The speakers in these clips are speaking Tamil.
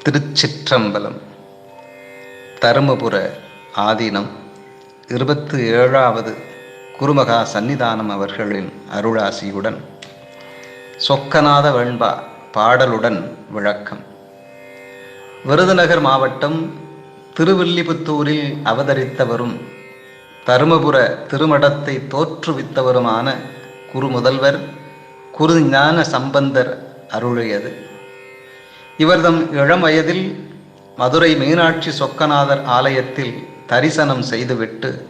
திருச்சிற்றம்பலம் தருமபுர ஆதீனம் இருபத்து ஏழாவது குருமகா சந்நிதானம் அவர்களின் அருளாசியுடன் சொக்கநாத வெண்பா பாடலுடன் விளக்கம். விருதுநகர் மாவட்டம் திருவில்லிபுத்தூரில் அவதரித்தவரும் தருமபுர திருமடத்தை தோற்றுவித்தவருமான குருமுதல்வர் குரு ஞான சம்பந்தர் அருளியது. இவர்தம் இளம் வயதில் மதுரை மீனாட்சி சொக்கநாதர் ஆலயத்தில் தரிசனம் செய்துவிட்டு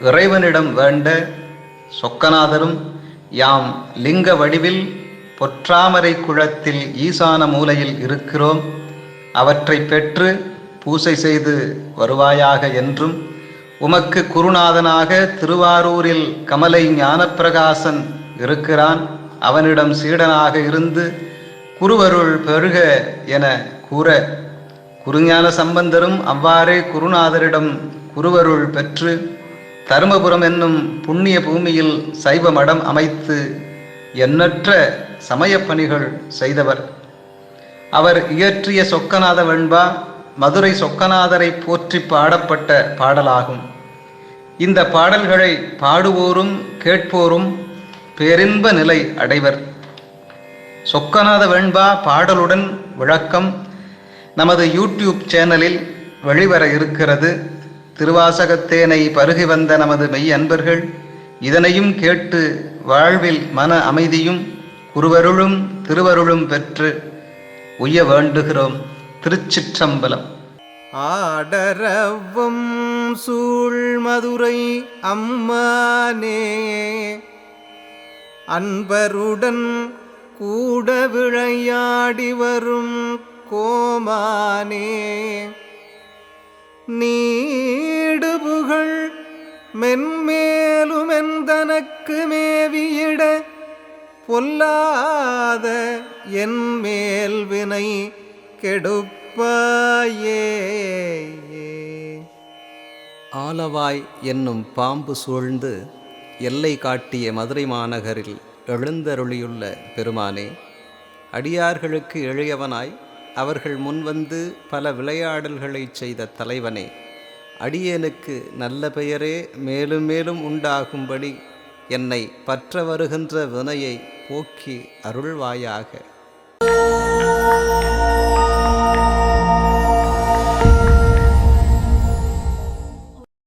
இறைவனிடம் வேண்ட சொக்கநாதரும் யாம் லிங்க வடிவில் பொற்றாமரை குளத்தில் ஈசான மூலையில் இருக்கிறோம். அவற்றை பெற்று பூசை செய்து வருவாயாக என்றும் உமக்கு குருநாதனாக திருவாரூரில் கமலை ஞானப்பிரகாசன் இருக்கிறான். அவனிடம் சீடனாக இருந்து குருவருள் பெருக என கூற குருஞான சம்பந்தரும் அவ்வாறே குருநாதரிடம் குருவருள் பெற்று தருமபுரம் என்னும் புண்ணிய பூமியில் சைவ மடம் அமைத்து எண்ணற்ற சமயப்பணிகள் செய்தவர். அவர் இயற்றிய சொக்கநாத வெண்பா மதுரை சொக்கநாதரை போற்றி பாடப்பட்ட பாடலாகும். இந்த பாடல்களை பாடுவோரும் கேட்போரும் பேரின்ப நிலை அடைவர். சொக்கநாத வெண்பா பாடலுடன் விளக்கம் நமது யூடியூப் சேனலில் வெளிவர இருக்கிறது. திருவாசகத்தேனை பருகி வந்த நமது மெய் அன்பர்கள் இதனையும் கேட்டு வாழ்வில் மன அமைதியும் குருவருளும் திருவருளும் பெற்று உய்ய வேண்டுகிறோம் திருச்சிற்றம்பலம். ஆடரவும் சூழ் மதுரை அம்மானே அன்பருடன் கூட விளையாடி வரும் கோமானே. நீடுபுகழ் மென்மேலும் எந்தனக்கு மேவியிட பொல்லாத என் மேல் வினை கெடுப்பாயே. ஆலவாய் என்னும் பாம்பு சூழ்ந்து எல்லை காட்டிய மதுரை மாநகரில் எழுந்தருளியுள்ள பெருமானே அடியார்களுக்கு எளியவனாய் அவர்கள் முன்வந்து பல விளையாடல்களைச் செய்த தலைவனே அடியேனுக்கு நல்ல பெயரே மேலும் மேலும் உண்டாகும்படி என்னை பற்ற வருகின்ற வினையை போக்கி அருள்வாயாக.